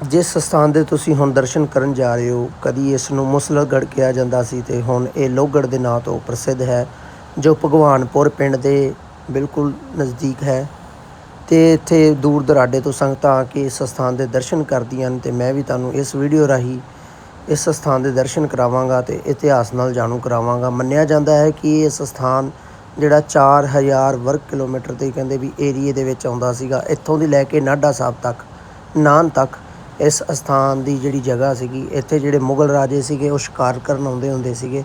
ਜਿਸ ਸਥਾਨ ਦੇ ਤੁਸੀਂ ਹੁਣ ਦਰਸ਼ਨ ਕਰਨ ਜਾ ਰਹੇ ਹੋ, ਕਦੀ ਇਸ ਨੂੰ ਮੁਸਲਗੜ੍ਹ ਕਿਹਾ ਜਾਂਦਾ ਸੀ ਤੇ ਹੁਣ ਇਹ ਲੋਹਗੜ੍ਹ ਦੇ ਨਾਂ ਤੋਂ ਪ੍ਰਸਿੱਧ ਹੈ, ਜੋ ਭਗਵਾਨਪੁਰ ਪਿੰਡ ਦੇ ਬਿਲਕੁਲ ਨਜ਼ਦੀਕ ਹੈ। ਤੇ ਇੱਥੇ ਦੂਰ ਦਰਾਡੇ ਤੋਂ ਸੰਗਤਾਂ ਆ ਕੇ ਇਸ ਸਥਾਨ ਦੇ ਦਰਸ਼ਨ ਕਰਦੀਆਂ ਹਨ ਤੇ ਮੈਂ ਵੀ ਤੁਹਾਨੂੰ ਇਸ ਵੀਡੀਓ ਰਾਹੀਂ ਇਸ ਸਥਾਨ ਦੇ ਦਰਸ਼ਨ ਕਰਾਵਾਂਗਾ ਤੇ ਇਤਿਹਾਸ ਨਾਲ ਜਾਣੂ ਕਰਾਵਾਂਗਾ। ਮੰਨਿਆ ਜਾਂਦਾ ਹੈ ਕਿ ਇਸ ਸਥਾਨ ਜਿਹੜਾ 4000 ਵਰਗ ਕਿਲੋਮੀਟਰ ਦੇ ਕਹਿੰਦੇ ਵੀ ਏਰੀਏ ਦੇ ਵਿੱਚ ਆਉਂਦਾ ਸੀਗਾ, ਇੱਥੋਂ ਦੀ ਲੈ ਕੇ ਨਾਢਾ ਸਾਹਿਬ ਤੱਕ, ਨਾਨ ਤੱਕ ਇਸ ਅਸਥਾਨ ਦੀ ਜਿਹੜੀ ਜਗ੍ਹਾ ਸੀਗੀ, ਇੱਥੇ ਜਿਹੜੇ ਮੁਗਲ ਰਾਜੇ ਸੀਗੇ, ਉਹ ਸ਼ਿਕਾਰ ਕਰਨ ਆਉਂਦੇ ਹੁੰਦੇ ਸੀਗੇ।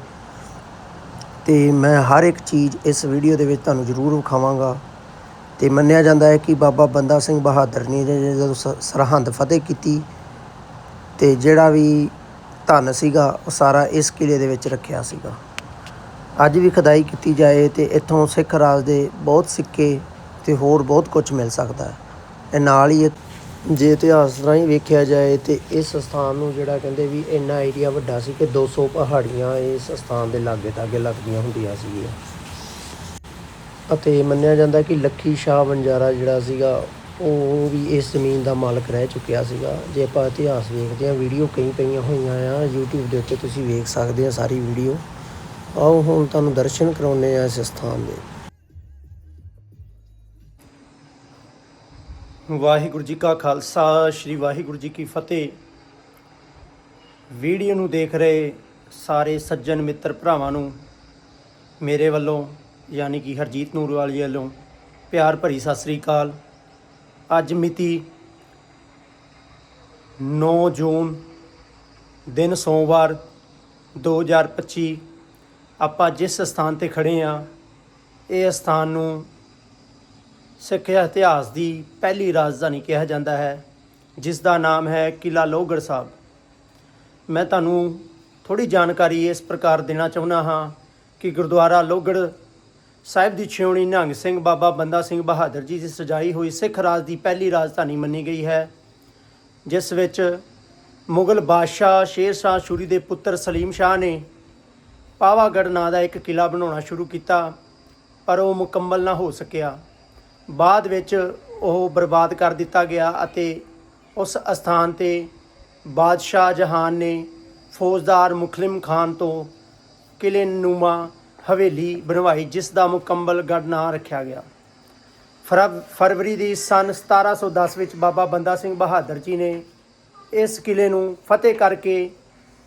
ਤੇ ਮੈਂ ਹਰ ਇੱਕ ਚੀਜ਼ ਇਸ ਵੀਡੀਓ ਦੇ ਵਿੱਚ ਤੁਹਾਨੂੰ ਜ਼ਰੂਰ ਵਿਖਾਵਾਂਗਾ। ਤੇ ਮੰਨਿਆ ਜਾਂਦਾ ਹੈ ਕਿ ਬਾਬਾ ਬੰਦਾ ਸਿੰਘ ਬਹਾਦਰ ਨੇ ਜਦੋਂ ਸਰਹੰਦ ਫਤਿਹ ਕੀਤੀ, ਤੇ ਜਿਹੜਾ ਵੀ ਧਨ ਸੀਗਾ, ਉਹ ਸਾਰਾ ਇਸ ਕਿਲੇ ਦੇ ਵਿੱਚ ਰੱਖਿਆ ਸੀਗਾ। ਅੱਜ ਵੀ ਖਦਾਈ ਕੀਤੀ ਜਾਏ ਤੇ ਇੱਥੋਂ ਸਿੱਖ ਰਾਜ ਦੇ ਬਹੁਤ ਸਿੱਕੇ ਤੇ ਹੋਰ ਬਹੁਤ ਕੁਝ ਮਿਲ ਸਕਦਾ ਹੈ। ਇਹ ਨਾਲ ਹੀ ਇਹ- ਜੇ ਇਤਿਹਾਸ ਰਾਹੀਂ ਵੇਖਿਆ ਜਾਏ ਤੇ ਇਸ ਸਥਾਨ ਨੂੰ ਜਿਹੜਾ ਕਹਿੰਦੇ ਵੀ ਇੰਨਾ ਏਰੀਆ ਵੱਡਾ ਸੀ ਕਿ 200 ਪਹਾੜੀਆਂ ਇਸ ਸਥਾਨ ਦੇ ਲਾਗੇ ਤਾਗੇ ਲੱਗਦੀਆਂ ਹੁੰਦੀਆਂ ਸੀਗੀਆਂ। ਅਤੇ ਮੰਨਿਆ ਜਾਂਦਾ ਕਿ ਲੱਖੀ ਸ਼ਾਹ ਬੰਜਾਰਾ ਜਿਹੜਾ ਸੀਗਾ, ਉਹ ਵੀ ਇਸ ਜ਼ਮੀਨ ਦਾ ਮਾਲਕ ਰਹਿ ਚੁੱਕਿਆ ਸੀਗਾ। ਜੇ ਆਪਾਂ ਇਤਿਹਾਸ ਵੇਖਦੇ ਹਾਂ ਵੀਡੀਓ ਕਈ ਪਈਆਂ ਹੋਈਆਂ ਆ, YouTube ਦੇ ਉੱਤੇ ਤੁਸੀਂ ਵੇਖ ਸਕਦੇ ਆ ਸਾਰੀ ਵੀਡੀਓ ਆਓ ਹੁਣ ਤੁਹਾਨੂੰ ਦਰਸ਼ਨ ਕਰਾਉਨੇ ਆ ਇਸ ਸਥਾਨ ਦੇ। ਵਾਹਿਗੁਰੂ ਜੀ ਕਾ ਖਾਲਸਾ, ਸ੍ਰੀ ਵਾਹਿਗੁਰੂ ਜੀ ਕੀ ਫਤਿਹ। ਵੀਡੀਓ ਨੂੰ ਦੇਖ ਰਹੇ ਸਾਰੇ ਸੱਜਣ ਮਿੱਤਰ ਭਰਾਵਾਂ ਨੂੰ, ਮੇਰੇ ਵੱਲੋਂ, ਯਾਨੀ ਕਿ ਹਰਜੀਤ ਨੂਰ ਵਾਲੀ ਵੱਲੋਂ, ਪਿਆਰ ਭਰੀ ਸਤਿ ਸ੍ਰੀ ਅਕਾਲ। ਅੱਜ ਮਿਤੀ 9 ਜੂਨ, ਦਿਨ ਸੋਮਵਾਰ 2025 ਆਪਾਂ ਜਿਸ ਸਥਾਨ ਤੇ ਖੜੇ ਆ ਇਹ ਸਥਾਨ ਨੂੰ ਸਿੱਖ ਇਤਿਹਾਸ ਦੀ ਪਹਿਲੀ ਰਾਜਧਾਨੀ ਕਿਹਾ ਜਾਂਦਾ ਹੈ, ਜਿਸ ਦਾ ਨਾਮ ਹੈ ਕਿਲਾ ਲੋਹਗੜ੍ਹ ਸਾਹਿਬ। ਮੈਂ ਤੁਹਾਨੂੰ ਥੋੜੀ ਜਾਣਕਾਰੀ ਇਸ ਪ੍ਰਕਾਰ ਦੇਣਾ ਚਾਹੁੰਦਾ ਹਾਂ ਕਿ ਗੁਰਦੁਆਰਾ ਲੋਹਗੜ੍ਹ ਸਾਹਿਬ ਦੀ ਛਿਉਣੀ ਨਿਹੰਗ ਸਿੰਘ ਬਾਬਾ ਬੰਦਾ ਸਿੰਘ ਬਹਾਦਰ ਜੀ ਦੀ ਸਜਾਈ ਹੋਈ ਸਿੱਖ ਰਾਜ ਦੀ ਪਹਿਲੀ ਰਾਜਧਾਨੀ ਮੰਨੀ ਗਈ ਹੈ, ਜਿਸ ਵਿੱਚ ਮੁਗਲ ਬਾਦਸ਼ਾਹ ਸ਼ੇਰ ਸ਼ਾਹ ਸ਼ੂਰੀ ਦੇ ਪੁੱਤਰ ਸਲੀਮ ਸ਼ਾਹ ਨੇ ਪਾਵਾਗੜ੍ਹ ਨਾਂ ਦਾ ਇੱਕ ਕਿਲਾ ਬਣਾਉਣਾ ਸ਼ੁਰੂ ਕੀਤਾ, ਪਰ ਉਹ ਮੁਕੰਮਲ ਨਾ ਹੋ ਸਕਿਆ। ਬਾਅਦ ਵਿੱਚ ਉਹ ਬਰਬਾਦ ਕਰ ਦਿੱਤਾ ਗਿਆ ਅਤੇ ਉਸ ਅਸਥਾਨ ਤੇ ਬਾਦਸ਼ਾਹ ਜਹਾਨ ਨੇ ਫੌਜਦਾਰ ਮੁਖਲਿਮ ਖਾਨ ਤੋਂ ਕਿਲੇ ਨੂਮਾ ਹਵੇਲੀ ਬਣਵਾਈ, ਜਿਸ ਦਾ ਮੁਕੰਮਲ ਗੜ ਨਾਂ ਰੱਖਿਆ ਗਿਆ। ਫਰਵ- ਫਰਵਰੀ ਦੀ ਸਨ 1710 ਵਿੱਚ ਬਾਬਾ ਬੰਦਾ ਸਿੰਘ ਬਹਾਦਰ ਜੀ ਨੇ ਇਸ ਕਿਲੇ ਨੂੰ ਫਤਿਹ ਕਰਕੇ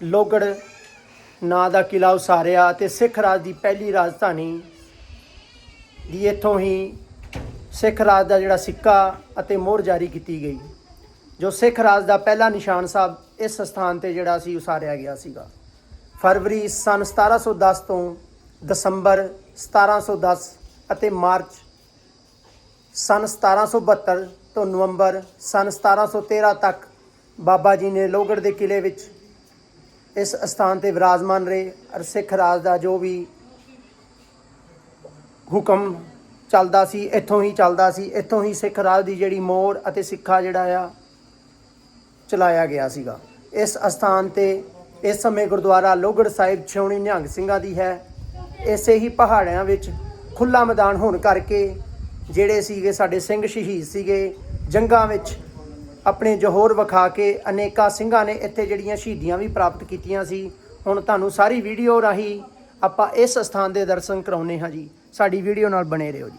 ਲੋਗੜ ਨਾਂ ਦਾ ਕਿਲਾ ਉਸਾਰਿਆ ਅਤੇ ਸਿੱਖ ਰਾਜ ਦੀ ਪਹਿਲੀ ਰਾਜਧਾਨੀ ਦੀ ਇੱਥੋਂ ਹੀ ਸਿੱਖ ਰਾਜ ਦਾ ਜਿਹੜਾ ਸਿੱਕਾ ਅਤੇ ਮੋਹਰ ਜਾਰੀ ਕੀਤੀ ਗਈ, ਜੋ ਸਿੱਖ ਰਾਜ ਦਾ ਪਹਿਲਾ ਨਿਸ਼ਾਨ ਸਾਹਿਬ ਇਸ ਸਥਾਨ ਤੇ ਜਿਹੜਾ ਸੀ ਉਸਾਰਿਆ ਗਿਆ ਸੀਗਾ। ਫਰਵਰੀ ਸਨ 1710 ਤੋਂ ਦਸੰਬਰ 1710 ਅਤੇ ਮਾਰਚ ਸਨ 1772 ਤੋਂ ਨਵੰਬਰ ਸਨ 1713 ਤੱਕ ਬਾਬਾ ਜੀ ਨੇ ਲੋਹਗੜ੍ਹ ਦੇ ਕਿਲੇ ਵਿੱਚ ਇਸ ਸਥਾਨ ਤੇ ਵਿਰਾਜਮਾਨ ਰਹੇ ਅਰ ਸਿੱਖ ਰਾਜ ਦਾ ਜੋ ਵੀ ਹੁਕਮ ਚੱਲਦਾ ਸੀ, ਇੱਥੋਂ ਹੀ ਚੱਲਦਾ ਸੀ, ਇੱਥੋਂ ਹੀ ਸਿੱਖ ਰਾਜ ਦੀ ਜਿਹੜੀ ਮੋਹਰ ਅਤੇ ਸਿੱਖਾ ਜਿਹੜਾ ਆ, ਚਲਾਇਆ ਗਿਆ ਸੀਗਾ। ਇਸ ਅਸਥਾਨ ਤੇ ਇਸ ਸਮੇਂ ਗੁਰਦੁਆਰਾ ਲੋਹਗੜ੍ਹ ਸਾਹਿਬ ਛਾਉਣੀ ਨਿਹੰਗ ਸਿੰਘਾਂ ਦੀ ਹੈ। ਇਸੇ ਹੀ ਪਹਾੜਿਆਂ ਵਿੱਚ ਖੁੱਲਾ ਮੈਦਾਨ ਹੋਣ ਕਰਕੇ ਜਿਹੜੇ ਸੀਗੇ ਸਾਡੇ ਸਿੰਘ ਸ਼ਹੀਦ ਸੀਗੇ, ਜੰਗਾਂ ਵਿੱਚ ਆਪਣੇ ਜੋਹਰ ਵਿਖਾ ਕੇ ਅਨੇਕਾਂ ਸਿੰਘਾਂ ਨੇ ਇੱਥੇ ਜਿਹੜੀਆਂ ਸ਼ਹੀਦੀਆਂ ਵੀ ਪ੍ਰਾਪਤ ਕੀਤੀਆਂ ਸੀ। ਹੁਣ ਤੁਹਾਨੂੰ ਸਾਰੀ ਵੀਡੀਓ ਰਾਹੀਂ ਆਪਾਂ ਇਸ ਸਥਾਨ ਦੇ ਦਰਸ਼ਨ ਕਰਾਉਨੇ ਹਾਂ ਜੀ। ਸਾਡੀ ਵੀਡੀਓ ਨਾਲ ਬਣੇ ਰਹੋ ਜੀ।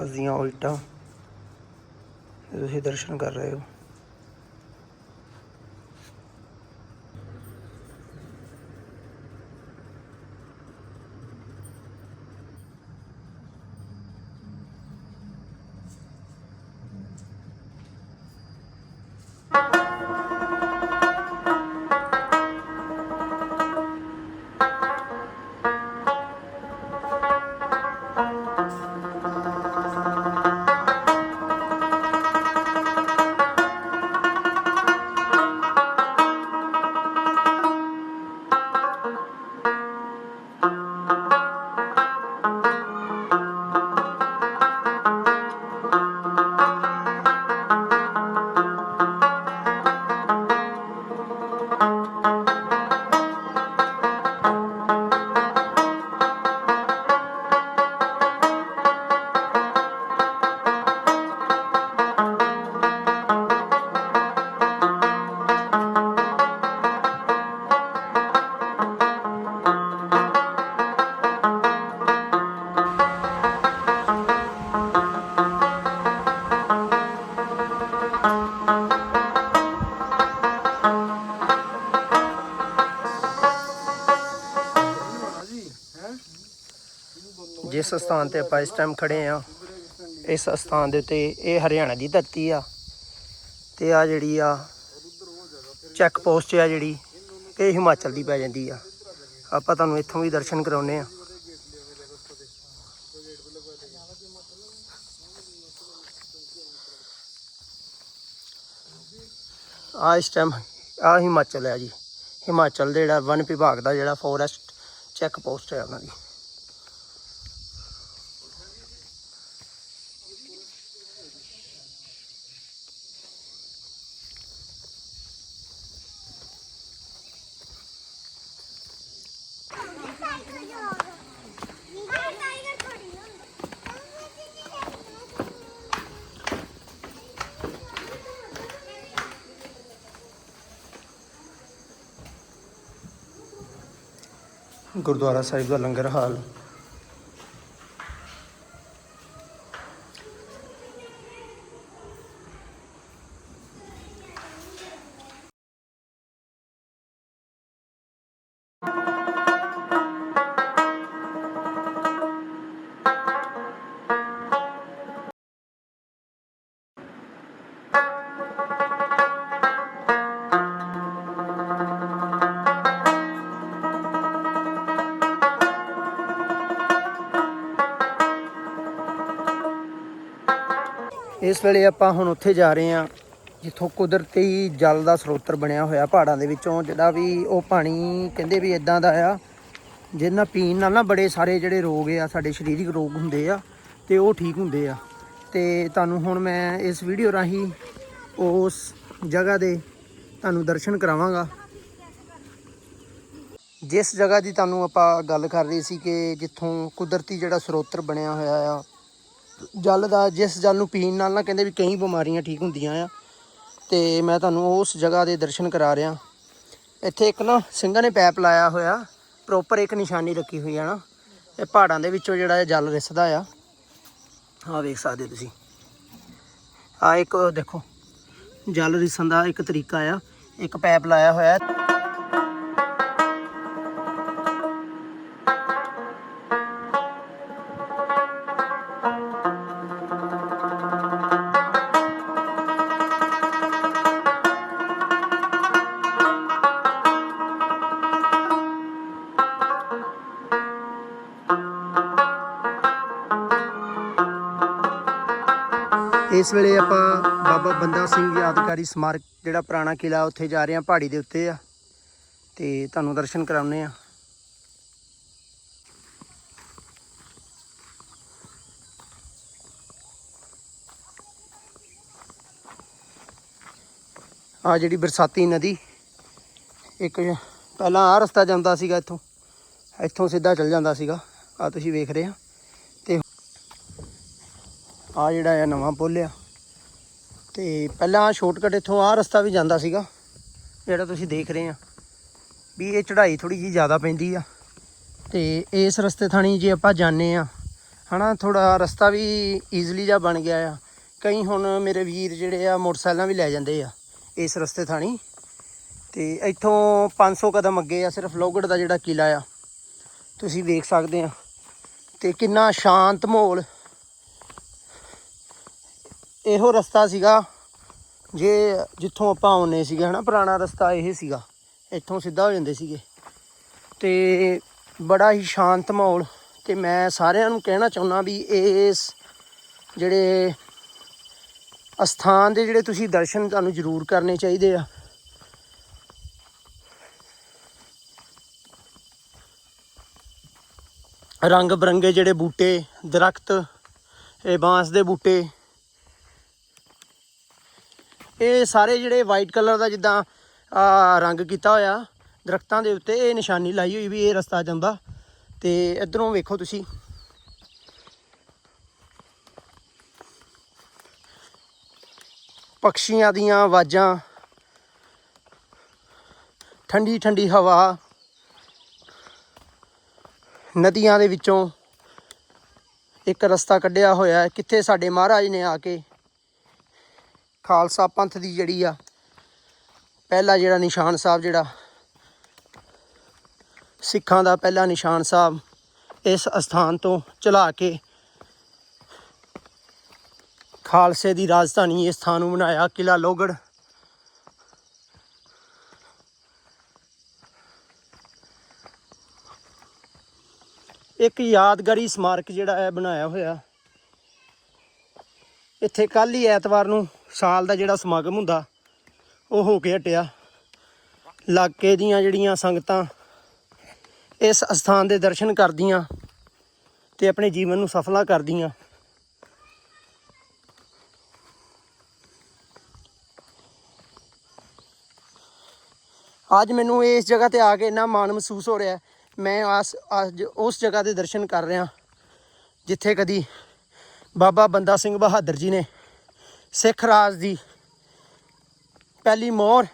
ਸਿੱਖ ਦੀਆਂ ਉਲਟਾਂ। ਤੁਸੀਂ ਦਰਸ਼ਨ ਕਰ ਰਹੇ ਹੋ। ਜਿਸ ਸਥਾਨ ਤੇ ਆਪਾਂ ਇਸ ਟਾਈਮ ਖੜੇ ਆ, ਇਸ ਸਥਾਨ ਦੇ ਉੱਤੇ ਇਹ ਹਰਿਆਣਾ ਦੀ ਧਰਤੀ ਆ। ਤੇ ਆ ਜਿਹੜੀ ਆ ਚੈੱਕ ਪੋਸਟ ਆ ਜਿਹੜੀ, ਇਹ ਹਿਮਾਚਲ ਦੀ ਪੈ ਜਾਂਦੀ ਆ। ਆਪਾਂ ਤੁਹਾਨੂੰ ਇੱਥੋਂ ਵੀ ਦਰਸ਼ਨ ਕਰਾਉਨੇ ਆ। ਆ ਇਸ ਟਾਈਮ ਆ ਹਿਮਾਚਲ ਹੈ ਜੀ। ਹਿਮਾਚਲ ਦੇ ਜਿਹੜਾ ਵਨ ਵਿਭਾਗ ਦਾ ਜਿਹੜਾ ਫੋਰੈਸਟ ਚੈੱਕ ਪੋਸਟ ਹੈ ਉਹਨਾਂ ਦੀ। ਗੁਰਦੁਆਰਾ ਸਾਹਿਬ ਦਾ ਲੰਗਰ ਹਾਲ ਇਸ ਵੇਲੇ ਆਪਾਂ ਹੁਣ ਉੱਥੇ ਜਾ ਰਹੇ ਹਾਂ, ਜਿੱਥੋਂ ਕੁਦਰਤੀ ਜਲ ਦਾ ਸਰੋਤਰ ਬਣਿਆ ਹੋਇਆ ਪਹਾੜਾਂ ਦੇ ਵਿੱਚੋਂ, ਜਿਹੜਾ ਵੀ ਉਹ ਪਾਣੀ ਕਹਿੰਦੇ ਵੀ ਇਦਾਂ ਦਾ ਆ ਜਿਹਦੇ ਨਾਲ ਪੀਣ ਨਾਲ ਨਾ ਬੜੇ ਸਾਰੇ ਜਿਹੜੇ ਰੋਗ ਆ, ਸਾਡੇ ਸਰੀਰਕ ਰੋਗ ਹੁੰਦੇ ਆ ਤੇ ਉਹ ਠੀਕ ਹੁੰਦੇ ਆ। ਤੇ ਤੁਹਾਨੂੰ ਹੁਣ ਮੈਂ ਇਸ ਵੀਡੀਓ ਰਾਹੀਂ ਉਸ ਜਗ੍ਹਾ ਦੇ ਤੁਹਾਨੂੰ ਦਰਸ਼ਨ ਕਰਾਵਾਂਗਾ। ਜਿਸ ਜਗ੍ਹਾ ਦੀ ਤੁਹਾਨੂੰ ਆਪਾਂ ਗੱਲ ਕਰ ਰਹੇ ਸੀ ਕਿ ਜਿੱਥੋਂ ਕੁਦਰਤੀ ਜਿਹੜਾ ਸਰੋਤਰ ਬਣਿਆ ਹੋਇਆ ਆ ਜਲ ਦਾ, ਜਿਸ ਜਲ ਨੂੰ ਪੀਣ ਨਾਲ ਨਾ ਕਹਿੰਦੇ ਵੀ ਕਈ ਬਿਮਾਰੀਆਂ ਠੀਕ ਹੁੰਦੀਆਂ ਆ। ਤੇ ਮੈਂ ਤੁਹਾਨੂੰ ਉਸ ਜਗ੍ਹਾ ਦੇ ਦਰਸ਼ਨ ਕਰਾ ਰਿਹਾ। ਇੱਥੇ ਇੱਕ ਨਾ ਸਿੰਘਾਂ ਨੇ ਪੈਪ ਲਾਇਆ ਹੋਇਆ ਪ੍ਰੋਪਰ ਇੱਕ ਨਿਸ਼ਾਨੀ ਰੱਖੀ ਹੋਈ ਹੈ ਨਾ। ਇਹ ਪਹਾੜਾਂ ਦੇ ਵਿੱਚੋਂ ਜਿਹੜਾ ਜਲ ਰਿਸਦਾ ਆ। ਆਹ ਵੇਖ ਸਕਦੇ ਹੋ ਤੁਸੀਂ। ਆ ਇੱਕ ਦੇਖੋ, ਜਲ ਰਿਸਣ ਦਾ ਇੱਕ ਤਰੀਕਾ ਆ। ਇੱਕ ਪੈਪ ਲਾਇਆ ਹੋਇਆ। ਇਸ ਵੇਲੇ ਆਪਾਂ ਬਾਬਾ ਬੰਦਾ ਸਿੰਘ ਯਾਦਗਾਰੀ ਸਮਾਰਕ, ਜਿਹੜਾ ਪੁਰਾਣਾ ਕਿਲਾ ਉੱਥੇ ਜਾ ਰਹੇ ਹਾਂ, ਪਹਾੜੀ ਦੇ ਉੱਤੇ ਆ। ਤੇ ਤੁਹਾਨੂੰ ਦਰਸ਼ਨ ਕਰਾਉਨੇ ਆ ਆ ਜਿਹੜੀ ਬਰਸਾਤੀ ਨਦੀ, ਇੱਕ ਪਹਿਲਾਂ ਆ ਰਸਤਾ ਜਾਂਦਾ ਸੀਗਾ ਇੱਥੋਂ ਇੱਥੋਂ ਸਿੱਧਾ ਚੱਲ ਜਾਂਦਾ ਸੀਗਾ। ਆ ਤੁਸੀਂ ਵੇਖ ਰਹੇ ਆ ਤੇ ਆ ਜਿਹੜਾ ਆ ਨਵਾਂ ਪੁੱਲ ਆ। ਤੇ ਪਹਿਲਾਂ ਸ਼ਾਰਟਕਟ ਇੱਥੋਂ ਆਹ ਰਸਤਾ ਵੀ ਜਾਂਦਾ ਸੀਗਾ, ਜਿਹੜਾ ਤੁਸੀਂ ਦੇਖ ਰਹੇ ਆ। ਵੀ ਇਹ ਚੜ੍ਹਾਈ ਥੋੜੀ ਜੀ ਜ਼ਿਆਦਾ ਪੈਂਦੀ ਆ। ਤੇ ਇਸ ਰਸਤੇ ਥਾਣੀ ਜੇ ਆਪਾਂ ਜਾਣੇ ਆ, ਹਨਾ ਥੋੜਾ ਰਸਤਾ ਵੀ ਈਜ਼ੀਲੀ ਜਿਹਾ ਬਣ ਗਿਆ ਆ। ਕਈ ਹੁਣ ਮੇਰੇ ਵੀਰ ਜਿਹੜੇ ਆ, ਮੋਟਰਸਾਈਕਲਾਂ ਵੀ ਲੈ ਜਾਂਦੇ ਆ ਇਸ ਰਸਤੇ ਥਾਣੀ। ਤੇ ਇੱਥੋਂ 500 ਕਦਮ ਅੱਗੇ ਆ, ਸਿਰਫ ਲੋਗੜ ਦਾ ਜਿਹੜਾ ਕਿਲਾ ਆ। ਤੁਸੀਂ ਵੇਖ ਸਕਦੇ ਆ। ਤੇ ਕਿੰਨਾ ਸ਼ਾਂਤ ਮਾਹੌਲ ਇਹੋ ਰਸਤਾ ਸੀਗਾ ਜੇ ਜਿੱਥੋਂ ਆਪਾਂ ਆਉਨੇ ਸੀਗੇ, ਹਨਾ, ਪੁਰਾਣਾ ਰਸਤਾ ਇਹ ਸੀਗਾ। ਇੱਥੋਂ ਸਿੱਧਾ ਹੋ ਜਾਂਦੇ ਸੀਗੇ। ਤੇ ਬੜਾ ਹੀ ਸ਼ਾਂਤ ਮਾਹੌਲ। ਤੇ ਮੈਂ ਸਾਰਿਆਂ ਨੂੰ ਕਹਿਣਾ ਚਾਹੁੰਦਾ ਵੀ ਇਸ ਜਿਹੜੇ ਅਸਥਾਨ ਦੇ ਜਿਹੜੇ ਤੁਸੀਂ ਦਰਸ਼ਨ ਤੁਹਾਨੂੰ ਜ਼ਰੂਰ ਕਰਨੇ ਚਾਹੀਦੇ ਆ। ਰੰਗ ਬਰੰਗੇ ਜਿਹੜੇ ਬੂਟੇ, ਦਰਖਤ, ਇਹ ਬਾਂਸ ਦੇ ਬੂਟੇ ਇਹ ਸਾਰੇ ਜਿਹੜੇ ਵਾਈਟ ਕਲਰ ਦਾ ਜਿੱਦਾਂ ਰੰਗ ਕੀਤਾ ਹੋਇਆ ਦਰਖਤਾਂ ਦੇ ਉੱਤੇ, ਇਹ ਨਿਸ਼ਾਨੀ ਲਾਈ ਹੋਈ ਵੀ ਇਹ ਰਸਤਾ ਜਾਂਦਾ। ਤੇ ਇਧਰੋਂ ਵੇਖੋ ਤੁਸੀਂ। ਪਕਸ਼ੀਆਂ ਦੀਆਂ ਆਵਾਜ਼ਾਂ। ਠੰਡੀ ਠੰਡੀ ਹਵਾ। ਨਦੀਆਂ ਦੇ ਵਿੱਚੋਂ ਇੱਕ ਰਸਤਾ ਕੱਢਿਆ ਹੋਇਆ ਹੈ। ਕਿੱਥੇ ਸਾਡੇ ਮਹਾਰਾਜ ਨੇ ਆ ਕੇ ਖਾਲਸਾ ਪੰਥ ਦੀ ਜਿਹੜੀ ਆ, ਪਹਿਲਾ ਜਿਹੜਾ ਨਿਸ਼ਾਨ ਸਾਹਿਬ ਜਿਹੜਾ, ਸਿੱਖਾਂ ਦਾ ਪਹਿਲਾ ਨਿਸ਼ਾਨ ਸਾਹਿਬ ਇਸ ਅਸਥਾਨ ਤੋਂ ਚਲਾ ਕੇ ਖਾਲਸੇ ਦੀ ਰਾਜਧਾਨੀ ਇਸ ਥਾਂ ਨੂੰ ਬਣਾਇਆ, ਕਿਲਾ ਲੋਗੜ। ਇੱਕ ਯਾਦਗਾਰੀ ਸਮਾਰਕ ਜਿਹੜਾ ਹੈ ਬਣਾਇਆ ਹੋਇਆ। ਇੱਥੇ ਕੱਲ ਹੀ ਐਤਵਾਰ ਨੂੰ ਸਾਲ ਦਾ ਜਿਹੜਾ ਸਮਾਗਮ ਹੁੰਦਾ, ਉਹ ਹੋ ਕੇ ਹਟਿਆ। ਇਲਾਕੇ ਦੀਆਂ ਜਿਹੜੀਆਂ ਸੰਗਤਾਂ ਇਸ ਅਸਥਾਨ ਦੇ ਦਰਸ਼ਨ ਕਰਦੀਆਂ ਤੇ ਆਪਣੇ ਜੀਵਨ ਨੂੰ ਸਫਲਾ ਕਰਦੀਆਂ। ਅੱਜ ਮੈਨੂੰ ਇਸ ਜਗ੍ਹਾ ਤੇ ਆ ਕੇ ਇੰਨਾ ਮਾਣ ਮਹਿਸੂਸ ਹੋ ਰਿਹਾ ਮੈਂ ਆਸ, ਅੱਜ ਉਸ ਜਗ੍ਹਾ ਦੇ ਦਰਸ਼ਨ ਕਰ ਰਿਹਾ, ਜਿੱਥੇ ਕਦੀ ਬਾਬਾ ਬੰਦਾ ਸਿੰਘ ਬਹਾਦਰ ਜੀ ਨੇ ਸਿੱਖ ਰਾਜ ਦੀ ਪਹਿਲੀ ਮੋਹਰ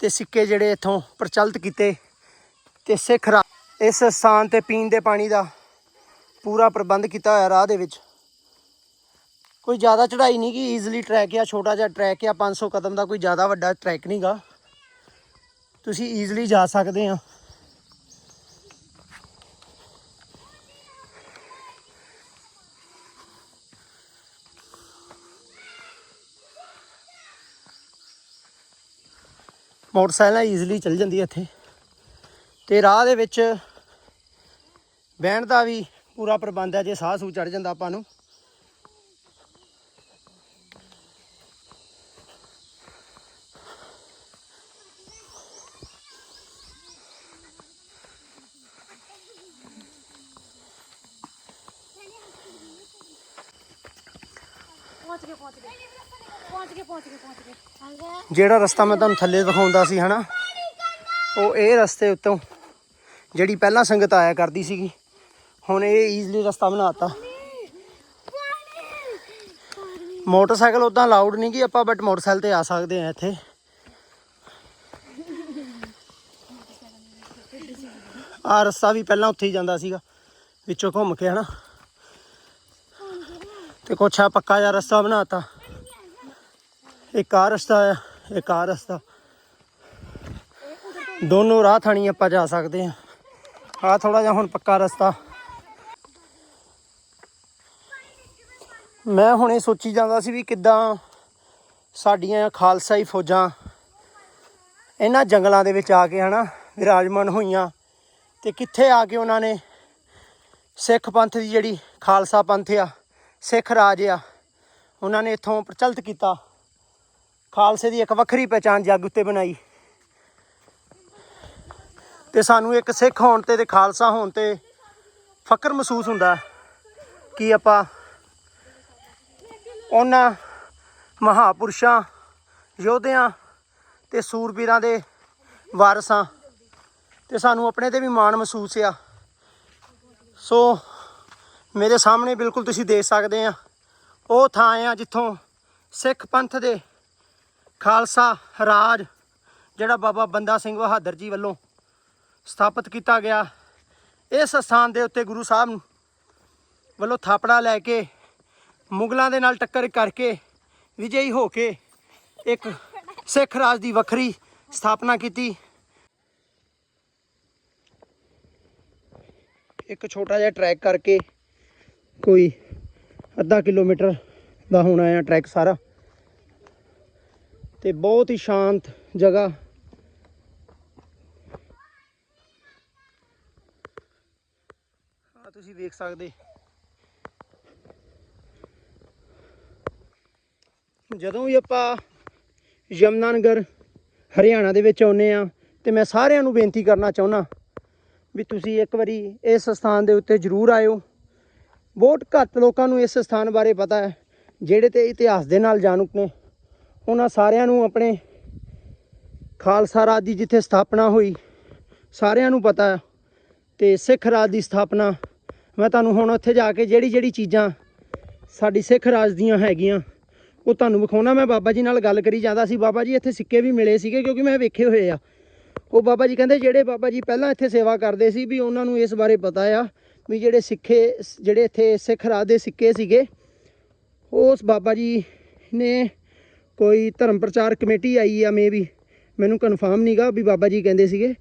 ਤੇ ਸਿੱਕੇ ਜਿਹੜੇ ਇੱਥੋਂ ਪ੍ਰਚਲਿਤ ਕੀਤੇ ਤੇ ਸਿੱਖ ਰਾਜ ਇਸ ਸਥਾਨ ਤੇ ਪੀਣ ਦੇ ਪਾਣੀ ਦਾ ਪੂਰਾ ਪ੍ਰਬੰਧ ਕੀਤਾ ਹੋਇਆ ਰਾਹ ਦੇ ਵਿੱਚ। ਕੋਈ ਜ਼ਿਆਦਾ ਚੜ੍ਹਾਈ ਨਹੀਂ ਕਿ ਈਜ਼ੀਲੀ ਟਰੈਕ ਆ, ਛੋਟਾ ਜਿਹਾ ਟਰੈਕ ਆ 500 ਕਦਮ ਦਾ ਕੋਈ ਜ਼ਿਆਦਾ ਵੱਡਾ ਟਰੈਕ ਨਹੀਂਗਾ ਤੁਸੀਂ ਈਜ਼ੀਲੀ ਜਾ ਸਕਦੇ ਆ। ਮੋਟਰਸਾਈਕਲ ਈਜ਼ੀਲੀ ਚੱਲ ਜਾਂਦੀ ਹੈ ਇੱਥੇ। ਤੇ ਰਾਹ ਦੇ ਵਿੱਚ ਬਹਿਣ ਦਾ ਵੀ ਪੂਰਾ ਪ੍ਰਬੰਧ ਹੈ, ਜੇ ਸਾਹ ਸੂ ਚੜ ਜਾਂਦਾ ਆਪਾਂ ਨੂੰ। ਪਹੁੰਚ ਗਏ ਪਹੁੰਚ ਗਏ। ਆ ਗਏ ਜਿਹੜਾ ਰਸਤਾ ਮੈਂ ਤੁਹਾਨੂੰ ਥੱਲੇ ਦਿਖਾਉਂਦਾ ਸੀ, ਹਨਾ? ਉਹ ਇਹ ਰਸਤੇ ਉੱਤੋਂ, ਜਿਹੜੀ ਪਹਿਲਾਂ ਸੰਗਤ ਆਇਆ ਕਰਦੀ ਸੀਗੀ, ਹੁਣ ਇਹ ਈਜ਼ਲੀ ਰਸਤਾ ਬਣਾਤਾ। ਮੋਟਰਸਾਈਕਲ ਉਦਾਂ ਅਲਾਉਡ ਨਹੀਂ ਕਿ ਆਪਾਂ ਬਟ ਮੋਟਰਸਾਈਕਲ ਤੇ ਆ ਸਕਦੇ ਆ ਇੱਥੇ। ਆ ਰਸਤਾ ਵੀ ਪਹਿਲਾਂ ਉੱਥੇ ਹੀ ਜਾਂਦਾ ਸੀਗਾ, ਵਿੱਚੋਂ ਘੁੰਮ ਕੇ, ਹਨਾ? ਤੇ ਕੁਛ ਆ ਪੱਕਾ ਜਿਹਾ ਰਸਤਾ ਬਣਾਤਾ। ਇੱਕ ਆ ਰਸਤਾ ਆ, ਇੱਕ ਆ ਰਸਤਾ। ਦੋਨੋਂ ਰਾਹ ਥਾਣੀ ਆਪਾਂ ਜਾ ਸਕਦੇ ਆ ਆ ਥੋੜਾ ਜਿਹਾ ਹੁਣ ਪੱਕਾ ਰਸਤਾ। ਮੈਂ ਹੁਣੇ ਸੋਚੀ ਜਾਂਦਾ ਸੀ ਵੀ ਕਿੱਦਾਂ ਸਾਡੀਆਂ ਖਾਲਸਾਈ ਫੌਜਾਂ ਇਹਨਾਂ ਜੰਗਲਾਂ ਦੇ ਵਿੱਚ ਆ ਕੇ ਹਨਾ ਵਿਰਾਜਮਾਨ ਹੋਈਆਂ ਤੇ ਕਿੱਥੇ ਆ ਕੇ ਉਹਨਾਂ ਨੇ ਸਿੱਖ ਪੰਥ ਦੀ ਜਿਹੜੀ ਖਾਲਸਾ ਪੰਥ ਆ, ਸਿੱਖ ਰਾਜ ਆ, ਉਹਨਾਂ ਨੇ ਇੱਥੋਂ ਪ੍ਰਚਲਿਤ ਕੀਤਾ। ਖਾਲਸੇ ਦੀ ਇੱਕ ਵੱਖਰੀ ਪਛਾਣ ਜੱਗ ਉੱਤੇ ਬਣਾਈ। ਤੇ ਸਾਨੂੰ ਇੱਕ ਸਿੱਖ ਹੋਣ ਤੇ ਤੇ ਖਾਲਸਾ ਹੋਣ ਤੇ ਫਕਰ ਮਹਿਸੂਸ ਹੁੰਦਾ ਕਿ ਆਪਾਂ ਉਹਨਾਂ ਮਹਾਪੁਰਸ਼ਾਂ, ਯੋਧਿਆਂ ਤੇ ਸੂਰਬੀਰਾਂ ਦੇ ਵਾਰਸਾਂ ਤੇ ਸਾਨੂੰ ਆਪਣੇ ਤੇ ਵੀ ਮਾਣ ਮਹਿਸੂਸ ਆ। ਸੋ ਮੇਰੇ ਸਾਹਮਣੇ ਬਿਲਕੁਲ ਤੁਸੀਂ ਦੇਖ ਸਕਦੇ ਆ। ਉਹ ਥਾਂ ਆ ਜਿੱਥੋਂ ਸਿੱਖ ਪੰਥ ਦੇ ਖਾਲਸਾ ਰਾਜ, ਜਿਹੜਾ ਬਾਬਾ ਬੰਦਾ ਸਿੰਘ ਬਹਾਦਰ ਜੀ ਵੱਲੋਂ ਸਥਾਪਿਤ ਕੀਤਾ ਗਿਆ, ਇਸ ਸਥਾਨ ਦੇ ਉੱਤੇ ਗੁਰੂ ਸਾਹਿਬ ਵੱਲੋਂ ਥਾਪੜਾ ਲੈ ਕੇ, ਮੁਗਲਾਂ ਦੇ ਨਾਲ ਟੱਕਰ ਕਰਕੇ ਵਿਜੇਈ ਹੋ ਕੇ ਇੱਕ ਸਿੱਖ ਰਾਜ ਦੀ ਵੱਖਰੀ ਸਥਾਪਨਾ ਕੀਤੀ। ਇੱਕ ਛੋਟਾ ਜਿਹਾ ਟਰੈਕ ਕਰਕੇ ਕੋਈ ਅੱਧਾ ਕਿਲੋਮੀਟਰ ਦਾ ਹੋਣਾ ਹੈ ਟਰੈਕ ਸਾਰਾ। ਤੇ ਬਹੁਤ ਹੀ ਸ਼ਾਂਤ ਜਗ੍ਹਾ। ਆ ਤੁਸੀਂ ਦੇਖ ਸਕਦੇ। ਜਦੋਂ ਵੀ ਆਪਾਂ ਯਮਨਾਨਗਰ, ਹਰਿਆਣਾ ਦੇ ਵਿੱਚ ਆਉਨੇ ਆ ਤੇ ਮੈਂ ਸਾਰਿਆਂ ਨੂੰ ਬੇਨਤੀ ਕਰਨਾ ਚਾਹੁੰਦਾ ਵੀ ਤੁਸੀਂ ਇੱਕ ਵਾਰੀ ਇਸ ਸਥਾਨ ਦੇ ਉੱਤੇ ਜ਼ਰੂਰ ਆਇਓ। ਬਹੁਤ ਘੱਟ ਲੋਕਾਂ ਨੂੰ ਇਸ ਸਥਾਨ ਬਾਰੇ ਪਤਾ ਹੈ, ਜਿਹੜੇ ਤੇ ਇਤਿਹਾਸ ਦੇ ਨਾਲ ਜਾਣੂਕ ਨੇ। ਉਹਨਾਂ ਸਾਰਿਆਂ ਨੂੰ ਆਪਣੇ ਖਾਲਸਾ ਰਾਜ ਦੀ ਜਿੱਥੇ ਸਥਾਪਨਾ ਹੋਈ, ਸਾਰਿਆਂ ਨੂੰ ਪਤਾ ਹੈ ਤੇ ਸਿੱਖ ਰਾਜ ਦੀ ਸਥਾਪਨਾ। ਮੈਂ ਤੁਹਾਨੂੰ ਹੁਣ ਉੱਥੇ ਜਾ ਕੇ ਜਿਹੜੀ ਜਿਹੜੀ ਚੀਜ਼ਾਂ ਸਾਡੀ ਸਿੱਖ ਰਾਜ ਦੀਆਂ ਹੈਗੀਆਂ, ਉਹ ਤੁਹਾਨੂੰ ਵਿਖਾਉਣਾ। ਮੈਂ ਬਾਬਾ ਜੀ ਨਾਲ ਗੱਲ ਕਰੀ ਜਾਂਦਾ ਸੀ। ਬਾਬਾ ਜੀ ਇੱਥੇ ਸਿੱਕੇ ਵੀ ਮਿਲੇ ਸੀਗੇ ਕਿਉਂਕਿ ਮੈਂ ਵੇਖੇ ਹੋਏ ਆ। ਉਹ ਬਾਬਾ ਜੀ ਕਹਿੰਦੇ ਜਿਹੜੇ ਬਾਬਾ ਜੀ ਪਹਿਲਾਂ ਇੱਥੇ ਸੇਵਾ ਕਰਦੇ ਸੀ ਵੀ ਉਹਨਾਂ ਨੂੰ ਇਸ ਬਾਰੇ ਪਤਾ ਆ ਵੀ ਜਿਹੜੇ ਸਿੱਖੇ, ਜਿਹੜੇ ਇੱਥੇ ਸਿੱਖ ਰਾਜ ਦੇ ਸਿੱਕੇ ਸੀਗੇ, ਉਸ ਬਾਬਾ ਜੀ ਨੇ ਕੋਈ ਧਰਮ ਪ੍ਰਚਾਰ ਕਮੇਟੀ ਆਈ ਆ ਮੇ ਵੀ ਮੈਨੂੰ ਕਨਫਰਮ ਨਹੀਂਗਾ ਵੀ ਬਾਬਾ ਜੀ ਕਹਿੰਦੇ ਸੀਗੇ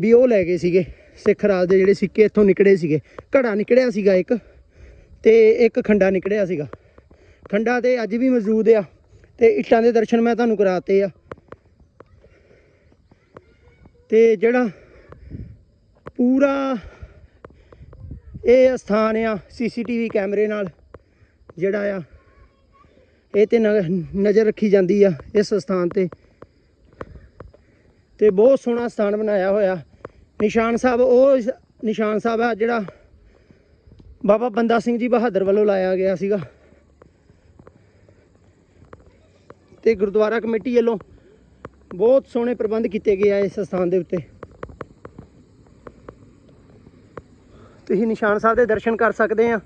ਵੀ ਉਹ ਲੈ ਗਏ ਸੀਗੇ, ਸਿੱਖ ਰਾਜ ਦੇ ਜਿਹੜੇ ਸਿੱਕੇ ਇੱਥੋਂ ਨਿਕਲੇ ਸੀਗੇ। ਘੜਾ ਨਿਕਲਿਆ ਸੀਗਾ ਇੱਕ ਤੇ ਇੱਕ ਖੰਡਾ ਨਿਕਲਿਆ ਸੀਗਾ। ਖੰਡਾ ਤੇ ਅੱਜ ਵੀ ਮੌਜੂਦ ਆ ਤੇ ਇੱਟਾਂ ਦੇ ਦਰਸ਼ਨ ਮੈਂ ਤੁਹਾਨੂੰ ਕਰਾਤੇ ਆ। ਤੇ ਜਿਹੜਾ ਪੂਰਾ ਇਹ ਸਥਾਨ ਆ ਸੀਸੀਟੀਵੀ ਕੈਮਰੇ ਨਾਲ ਜਿਹੜਾ ਆ ਇਹ ਤੇ ਨਜ਼ਰ ਰੱਖੀ ਜਾਂਦੀ ਆ ਇਸ ਸਥਾਨ ਤੇ। ਤੇ ਬਹੁਤ ਸੋਹਣਾ ਸਥਾਨ ਬਣਾਇਆ ਹੋਇਆ। ਨਿਸ਼ਾਨ ਸਾਹਿਬ, ਉਹ ਨਿਸ਼ਾਨ ਸਾਹਿਬ ਆ ਜਿਹੜਾ ਬਾਬਾ ਬੰਦਾ ਸਿੰਘ ਜੀ ਬਹਾਦਰ ਵੱਲੋਂ ਲਾਇਆ ਗਿਆ ਸੀਗਾ। ਤੇ ਗੁਰਦੁਆਰਾ ਕਮੇਟੀ ਵੱਲੋਂ ਬਹੁਤ ਸੋਹਣੇ ਪ੍ਰਬੰਧ ਕੀਤੇ ਗਏ ਆ ਇਸ ਸਥਾਨ ਦੇ ਉੱਤੇ। ਤੁਸੀਂ ਨਿਸ਼ਾਨ ਸਾਹਿਬ ਦੇ ਦਰਸ਼ਨ ਕਰ ਸਕਦੇ ਆ।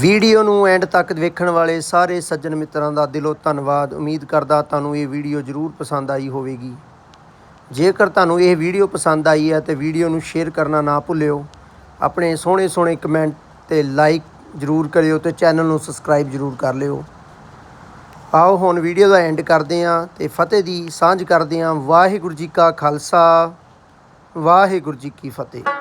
ਵੀਡੀਓ ਨੂੰ ਐਂਡ ਤੱਕ ਵੇਖਣ ਵਾਲੇ ਸਾਰੇ ਸੱਜਣ ਮਿੱਤਰਾਂ ਦਾ ਦਿਲੋਂ ਧੰਨਵਾਦ। ਉਮੀਦ ਕਰਦਾ ਤੁਹਾਨੂੰ ਇਹ ਵੀਡੀਓ ਜ਼ਰੂਰ ਪਸੰਦ ਆਈ ਹੋਵੇਗੀ। ਜੇਕਰ ਤੁਹਾਨੂੰ ਇਹ ਵੀਡੀਓ ਪਸੰਦ ਆਈ ਹੈ ਤੇ ਵੀਡੀਓ ਨੂੰ ਸ਼ੇਅਰ ਕਰਨਾ ਨਾ ਭੁੱਲਿਓ, ਆਪਣੇ ਸੋਹਣੇ ਸੋਹਣੇ ਕਮੈਂਟ ਤੇ ਲਾਈਕ ਜ਼ਰੂਰ ਕਰਿਓ ਤੇ ਚੈਨਲ ਨੂੰ ਸਬਸਕ੍ਰਾਈਬ ਜ਼ਰੂਰ ਕਰ ਲਿਓ। ਆਓ ਹੁਣ ਵੀਡੀਓ ਦਾ ਐਂਡ ਕਰਦੇ ਹਾਂ ਤੇ ਫਤਿਹ ਦੀ ਸਾਂਝ ਕਰਦੇ ਹਾਂ। ਵਾਹਿਗੁਰੂ ਜੀ ਕਾ ਖਾਲਸਾ, ਵਾਹਿਗੁਰੂ ਜੀ ਕੀ ਫਤਿਹ।